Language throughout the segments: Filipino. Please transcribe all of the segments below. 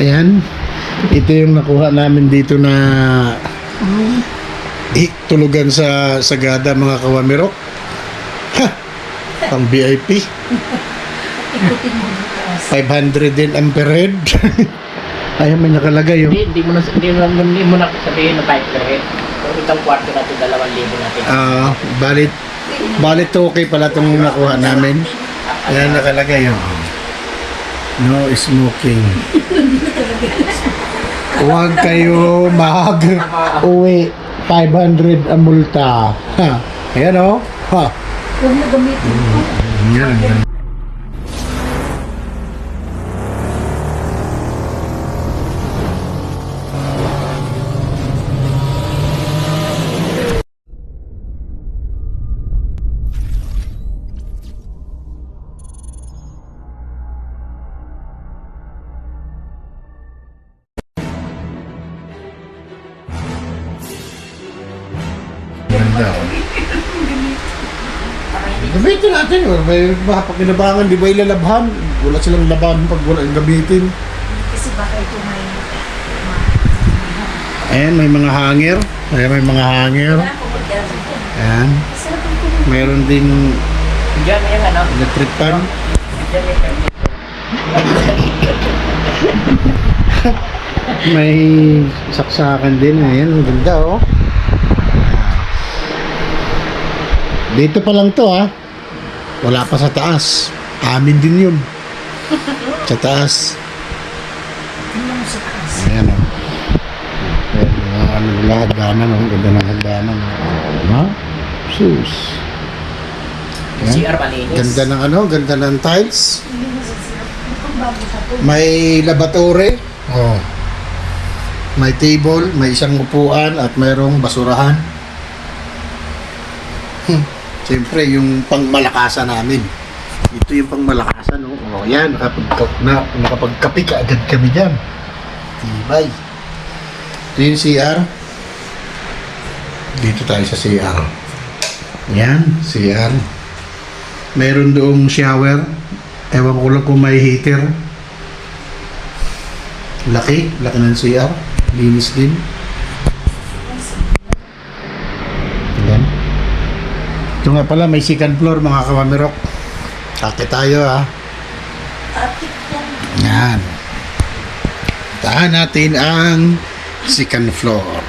Ayan. Ito yung nakuha namin dito na eh, tulugan sa Sagada mga kawamirok. Ha! Pang VIP. Ikutin mo bukas. 500 din ang per head. Ayan, may nakalagay oh. Hindi, hindi mo na, hindi mo, na- hindi mo na sabihin na type per head. Kung itong kwarto natin, dalawang libo natin. Ah, balit balit okay pala itong nakuha namin. Ayan nakalagay oh. No smoking. Huwag kayo mag uwi. 500 ang multa. Ha. Ayan oh. Ha. Huwag mo gamitin. Yan, Gamitin natin. oh. May mapakinabangan, di ba ilalabhan? Wala silang laban pag wala yung gamitin. Kasi baka ito may... Ayan, may mga hanger. Ayan, may mga hanger. Ayan. Diyan yung ano, electric permit. May saksakan din. Ayan, ang ganda oh. Dito pa lang to ha. Wala pa sa taas. Amin din yun. Sa taas. Sa taas. Ayan o. Ayan, mga ano nila, hagdanan o. Ganda ng hagdanan o. Ha? Sus. Ayan. CR malinis. Ganda ng ano, ganda ng tiles. May labatore. Oh. May table, may isang upuan at mayroong basurahan. Hmm. Siyempre, yung pangmalakasan namin. Ito yung pangmalakasan, no? Oh, yan, na, nakapagkapi ka agad kami dyan. Tibay. Ito yung CR. Dito tayo sa CR. Yan, CR. Meron doong shower. Ewan ko lang kung may heater. Laki, laki ng CR. Linis din. Ito nga pala, may second floor mga kawamirok. Kaki tayo ha. Yan. Tahan natin ang second floor.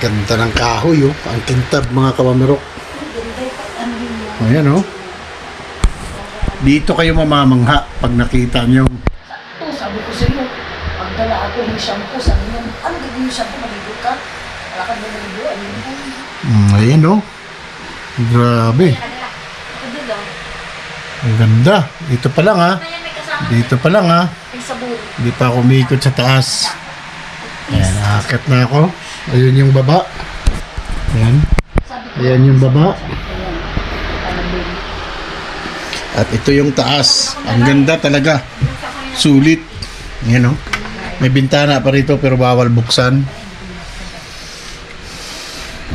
Ganda ng kahoy oh. Ang kintab mga kawamirok. Ang. Ayan oh. Dito kayo mamamangha pag nakita nyo. Sakto, sabi ko sa iyo. Pagdala ako ng shampoo, sabi niya, ano gagawin yung shampoo? Maligo ka? Wala ka na maligo. Mm, ayan oh. Grabe. Ang ganda. Dito pa lang ha. Dito pa lang ha. Hindi pa ako umikot sa taas. Ayan, akit na ako. Ayun yung baba. Ayan. Ayan yung baba. At ito yung taas. Ang ganda talaga. Sulit. Ayan o. May bintana pa rito pero bawal buksan.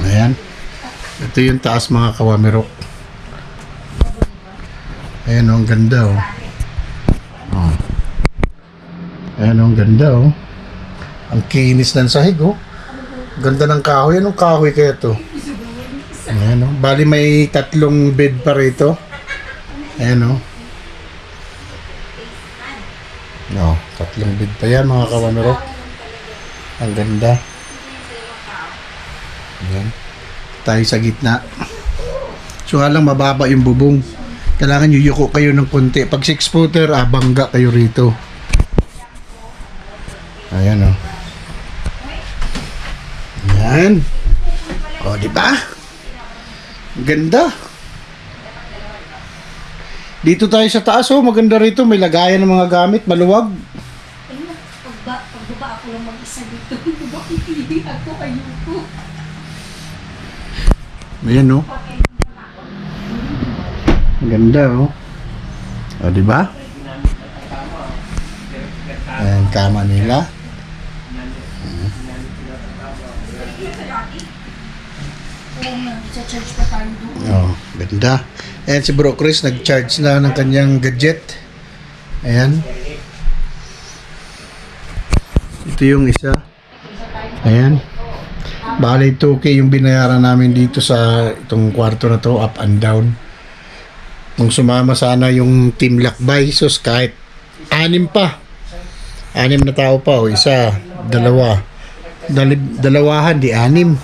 Ayan. Ito yung taas mga kawamirok. Ayan o, ang ganda o. Oh. Ayan o, ang ganda o. Ang kinis ng sahig o. Ganda ng kahoy. Anong kahoy kaya to? Ayan o. Bali may tatlong bed pa rito. Ayan o. No, tatlong bid pa yan mga kawamirok. Ang ganda. Ayan. Tayo sa gitna. So nga lang mababa yung bubong. Kailangan yuyuko kayo ng konti. Pag 6 footer, ah, bangga kayo rito. Ayan o. Ayan. O, di ba? Ganda. Dito tayo sa taas, oh. Maganda rito. May lagayan ng mga gamit. Maluwag. Ayun, pagba, pagbaba ako lang mag-isa dito. Bakit hindi ako ayuko? Ayan, oh. Ang ganda, oh. O, di ba? Ayan, kama nila. Doon. Oh, ganda. Ayan si Bro Chris, nag-charge na ng kanyang gadget. Ayan. Ito yung isa. Ayan. Bali 2K yung binayaran namin dito sa itong kwarto na to, up and down. Kung sumama sana yung team lakbay, sus kahit anim pa. Anim na tao pa, o isa, dalawa. Dali, dalawahan, di anim.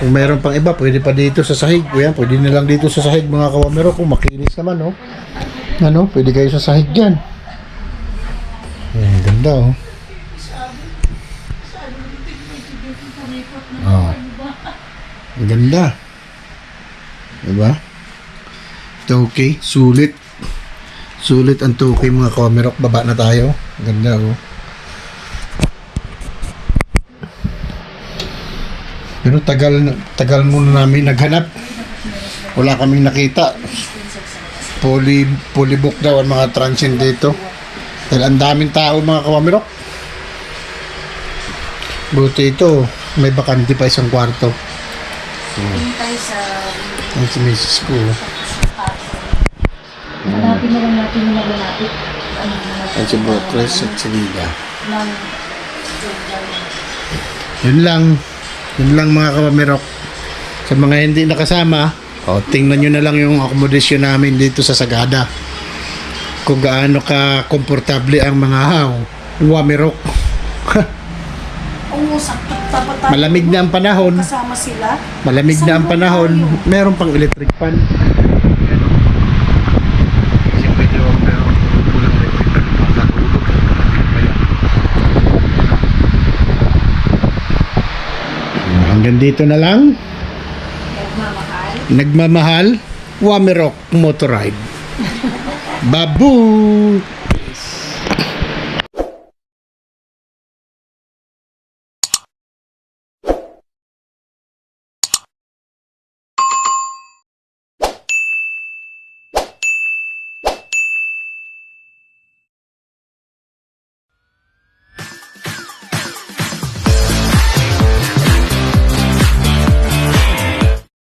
Kung mayroon pang iba, pwede pa dito sa sahig. Kuya, pwede na lang dito sa sahig mga kawamero kung makinis naman, oh. Ano, pwede kayo sa sahig dyan. Ayan, ganda, oh. Oh. Ang ganda. Diba? 2K, sulit. Sulit ang 2K mga kamerok. Baba na tayo. Ang Ganda oh. Pero tagal tagal muna namin naghanap. Wala kaming nakita. Fully, fully book daw ang mga transient dito. Dahil ang daming tao mga kawamirok. Buti ito, may bakante pa isang kwarto. Hintay sa Ang si ko. Hanapin na lang natin yung malalapit. Ano na Ang si Brotres at si Lida. Yun lang. Yun lang mga kawamirok. Sa mga hindi nakasama, o, tingnan nyo na lang yung accommodation namin dito sa Sagada. Kung gaano ka komportable ang mga haw. Wamirok. Oo, sakto. Dapat tayo. Malamig na ang panahon. Kasama sila. Malamig na ang panahon. Meron pang electric fan. Hanggang dito na lang. Nagmamahal. Nagmamahal, Wamirok Motorride. Babu!